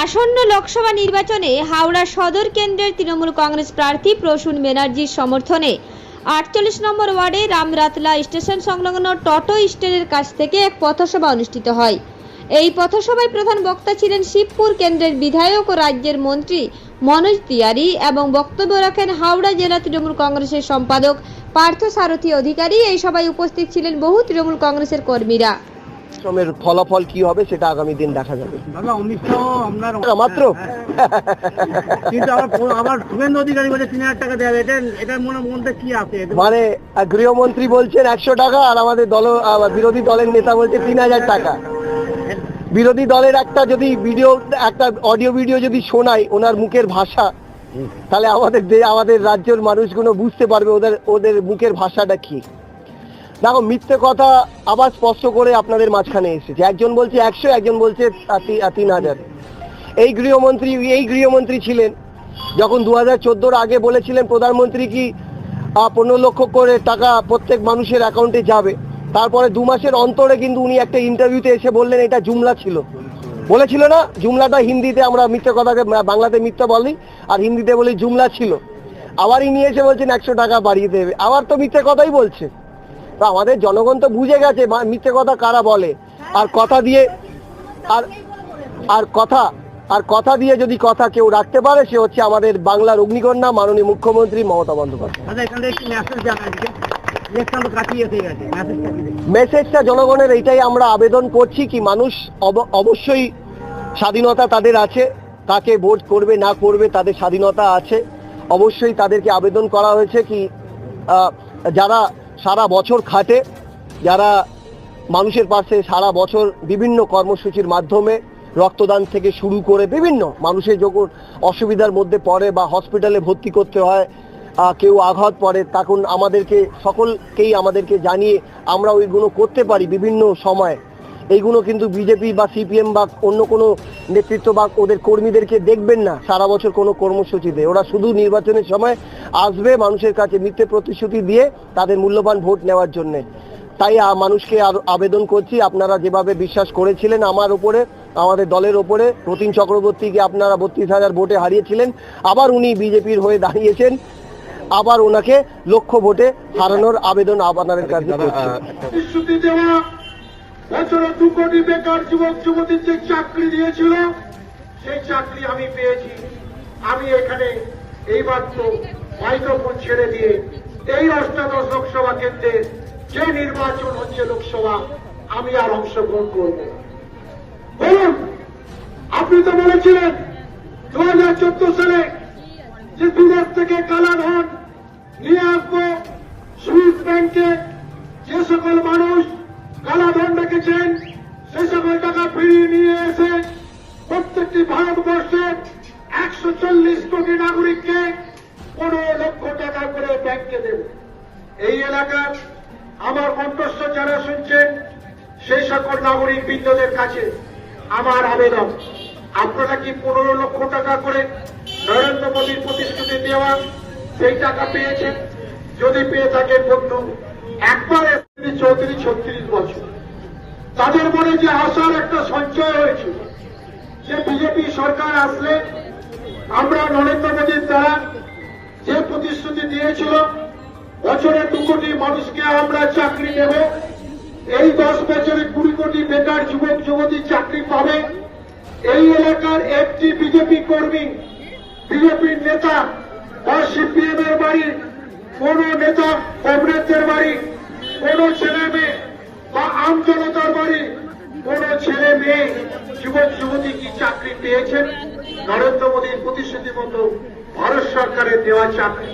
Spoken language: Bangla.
আসন্ন লোকসভা নির্বাচনে হাওড়া সদর কেন্দ্রের তৃণমূল কংগ্রেস প্রার্থী প্রসূন ব্যানার্জির সমর্থনে আটচল্লিশ নম্বর ওয়ার্ডে রামরাতলা স্টেশন সংলগ্ন টটো স্ট্যান্ডের কাছ থেকে এক পথসভা অনুষ্ঠিত হয়। এই পথসভায় প্রধান বক্তা ছিলেন শিবপুর কেন্দ্রের বিধায়ক ও রাজ্যের মন্ত্রী মনোজ তিওয়ারি এবং বক্তব্য রাখেন হাওড়া জেলা তৃণমূল কংগ্রেসের সম্পাদক, পার্থ সারথী অধিকারী। এই সভায় উপস্থিত ছিলেন বহু তৃণমূল কংগ্রেসের কর্মীরা। শ্রমের ফলাফল কি হবে সেটা আগামী দিন দেখা যাবে। দাদা অমিত শাহ আপনার মাত্র? কিন্তু আমার শুভেন্দু অধিকারী বলে তিন হাজার টাকা দেওয়া এটা এটার মনে মধ্যে কি আছে? মানে গৃহমন্ত্রী বলছেন একশো টাকা আর আমাদের দল বিরোধী দলের নেতা বলছে তিন হাজার টাকা। বিরোধী দলের একটা যদি ভিডিও একটা অডিও ভিডিও যদি শোনাই ওনার মুখের ভাষা তাহলে আমাদের আমাদের রাজ্যের মানুষগুলো বুঝতে পারবে ওদের ওদের মুখের ভাষাটা কি। দেখো, মিথ্যে কথা আবার স্পষ্ট করে আপনাদের মাঝখানে এসেছে। একজন বলছে একশো, একজন বলছে তিন হাজার। এই গৃহমন্ত্রী এই গৃহমন্ত্রী ছিলেন। যখন দু হাজার আগে বলেছিলেন প্রধানমন্ত্রী কি পনেরো লক্ষ করে টাকা প্রত্যেক মানুষের অ্যাকাউন্টে যাবে, তারপরে দু মাসের অন্তরে কিন্তু উনি একটা ইন্টারভিউতে এসে বললেন, এটা জুমলা ছিল। বলেছিল না, জুমলাটা হিন্দিতে আমরা মিথ্যে কথাকে বাংলাতে মিথ্যা বলি, আর হিন্দিতে বলি জুমলা ছিল। আবার ইনি এসে বলছেন একশো টাকা বাড়িয়ে দেবে। আবার তো মিথ্যে কথাই বলছে। তো আমাদের জনগণ তো বুঝে গেছে মিথ্যে কথা কারা বলে। আর কথা দিয়ে আর আর কথা আর কথা দিয়ে যদি কথা কেউ রাখতে পারে সে হচ্ছে আমাদের বাংলার অগ্নিকন্যা মাননীয় মুখ্যমন্ত্রী মমতা বন্দ্যোপাধ্যায়। মেসেজটা জনগণের এইটাই আমরা আবেদন করছি কি মানুষ অবশ্যই স্বাধীনতা তাদের আছে তাকে ভোট করবে না করবে তাদের স্বাধীনতা আছে। অবশ্যই তাদেরকে আবেদন করা হয়েছে কি আহ, যারা সারা বছর খাটে। যারা মানুষের পাশে সারা বছর বিভিন্ন কর্মসূচির মাধ্যমে রক্তদান থেকে শুরু করে বিভিন্ন মানুষের যখন অসুবিধার মধ্যে পড়ে বা হসপিটালে ভর্তি করতে হয় কেউ আঘাত পড়ে, তখন আমাদেরকে, সকলকেই আমাদেরকে জানিয়ে আমরা ওইগুলো করতে পারি বিভিন্ন সময়। এইগুলো কিন্তু বিজেপি বা সিপিএম বা অন্য কোনো নেতৃত্ব বা ওদের কর্মীদেরকে দেখবেন না সারা বছর কোনো কর্মসূচিতে। ওরা শুধু নির্বাচনের সময় আসবে মানুষের কাছে মিথ্যে প্রতিশ্রুতি দিয়ে তাদের মূল্যবান ভোট নেওয়ার জন্যে। তাই মানুষকে আবেদন করছি আপনারা যেভাবে বিশ্বাস করেছিলেন আমার উপরে আমাদের দলের ওপরে রতিন চক্রবর্তীকে আপনারা বত্রিশ হাজার ভোটে হারিয়েছিলেন আবার উনি বিজেপির হয়ে দাঁড়িয়েছেন আবার ওনাকে লক্ষ্য ভোটে হারানোর আবেদন আপনাদের কাছে করছি। দেওয়া বছরে দু কোটি বেকার যুবক যুবতীর যে চাকরি দিয়েছিল, সেই চাকরি আমি পেয়েছি আমি এখানে এইমাত্র মাইক্রোফোন ছেড়ে দিয়ে এই অষ্টাদশ লোকসভা কেন্দ্রে যে নির্বাচন হচ্ছে লোকসভা, আমি আর অংশগ্রহণ করব। বলুন, আপনি তো বলেছিলেন দু হাজার চোদ্দ সালে যে বিদেশ থেকে কালা ধন নিয়ে আসব সুইস ব্যাংকে যে সকল মানুষ কালা ধন রেখেছেন সে সকল টাকা ফিরিয়ে নিয়ে এসে প্রত্যেকটি ভারতবর্ষের একশো চল্লিশ কোটি নাগরিককে পনেরো লক্ষ টাকা করে ব্যাংকে দেব। এই এলাকার আমার কণ্ঠস্বর যারা শুনছেন, সেই সকল নাগরিক বৃন্দদের কাছে আমার আবেদন। আপনারা কি পনেরো লক্ষ টাকা করে নরেন্দ্র মোদীর প্রতিশ্রুতি দেওয়া সেই টাকা পেয়েছেন? যদি পেয়ে থাকেন বন্ধু, একবারে চৌত্রিশ ছত্রিশ বছর। তাদের মনে যে আশার একটা সঞ্চয় হয়েছিল যে বিজেপি সরকার আসলে আমরা নরেন্দ্র মোদীর দ্বারা যে প্রতিশ্রুতি দিয়েছিল, বছরে দু কোটি মানুষকে আমরা চাকরি দেব, এই দশ বছরে কুড়ি কোটি বেকার যুবক, যুবতী চাকরি পাবে। এই এলাকার একটি বিজেপি কর্মী বিজেপির নেতা বা সিপিএম এর বাড়ি কোন নেতা কংগ্রেসের বাড়ি কোন ছেলে মেয়ে বা আম জনতার বাড়ি কোন ছেলে মেয়ে যুবক, যুবতী কি চাকরি পেয়েছেন? নরেন্দ্র মোদীর প্রতিশ্রুতি মতো ভারত সরকারের দেওয়া চাকরি।